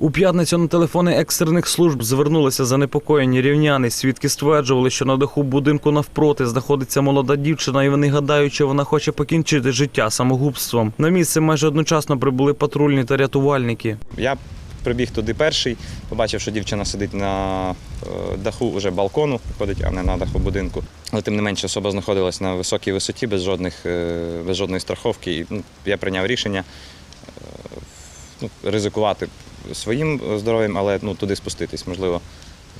У п'ятницю на телефони екстрених служб звернулися занепокоєні рівняни. Свідки стверджували, що на даху будинку навпроти знаходиться молода дівчина, і вони гадають, що вона хоче покінчити життя самогубством. На місце майже одночасно прибули патрульні та рятувальники. Я прибіг туди перший, побачив, що дівчина сидить на е, даху уже балкону, виходить, а не на даху будинку. Але тим не менше особа знаходилась на високій висоті без жодних е, без жодної страховки. І ну, я прийняв рішення е, ну, ризикувати своїм здоров'ям, але ну, туди спуститись. Можливо,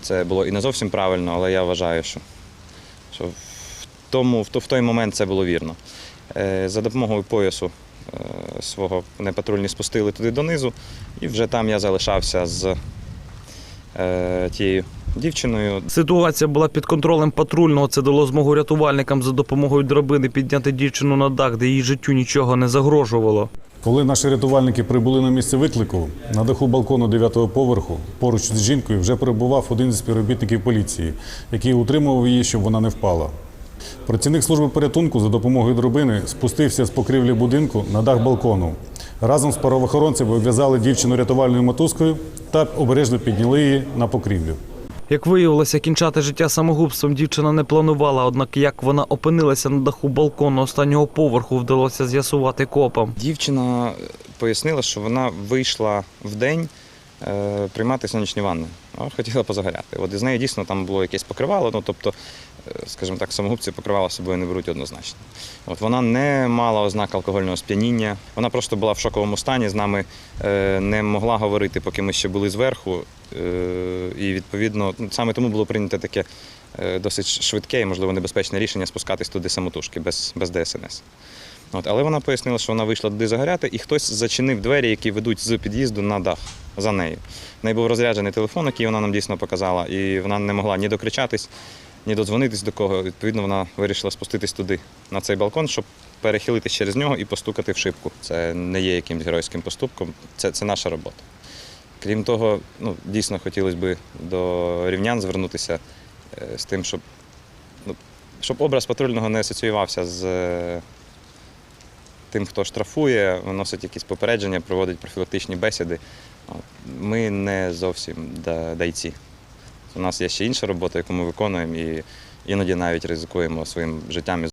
це було і не зовсім правильно, але я вважаю, що, що в, тому, в, в той момент це було вірно. Е, За допомогою поясу е, свого мене патрульні спустили туди донизу, і вже там я залишався з е, тією дівчиною. Ситуація була під контролем патрульного. Це дало змогу рятувальникам за допомогою драбини підняти дівчину на дах, де її життю нічого не загрожувало. Коли наші рятувальники прибули на місце виклику, на даху балкону 9-го поверху поруч з жінкою вже перебував один з співробітників поліції, який утримував її, щоб вона не впала. Працівник служби порятунку за допомогою дробини спустився з покрівлі будинку на дах балкону. Разом з правоохоронцями обв'язали дівчину рятувальною мотузкою та обережно підняли її на покрівлю. Як виявилося, кінчати життя самогубством дівчина не планувала, однак як вона опинилася на даху балкону останнього поверху, вдалося з'ясувати копам. Дівчина пояснила, що вона вийшла в день приймати сонячні ванни, а хотіла позагоряти. От із нею дійсно там було якесь покривало, ну тобто, е, скажімо так, самогубці покривало з собою не беруть однозначно. От вона не мала ознак алкогольного сп'яніння, вона просто була в шоковому стані, з нами е, не могла говорити, поки ми ще були зверху. Е, І відповідно, ну, саме тому було прийнято таке е, досить швидке і, можливо, небезпечне рішення спускатись туди самотужки без, без ДСНС. От, але вона пояснила, що вона вийшла туди загоряти, і хтось зачинив двері, які ведуть з під'їзду на дах за нею. В неї був розряджений телефон, який вона нам дійсно показала, і вона не могла ні докричатись, ні додзвонитись до кого. Відповідно, вона вирішила спуститись туди, на цей балкон, щоб перехилитись через нього і постукати в шибку. Це не є якимось геройським поступком, це, це наша робота. Крім того, ну, дійсно хотілося б до рівнян звернутися е, з тим, щоб, ну, щоб образ патрульного не асоціювався з е, тим, хто штрафує, виносить якісь попередження, проводить профілактичні бесіди. Ми не зовсім дайці. У нас є ще інша робота, яку ми виконуємо, і іноді навіть ризикуємо своїм життям.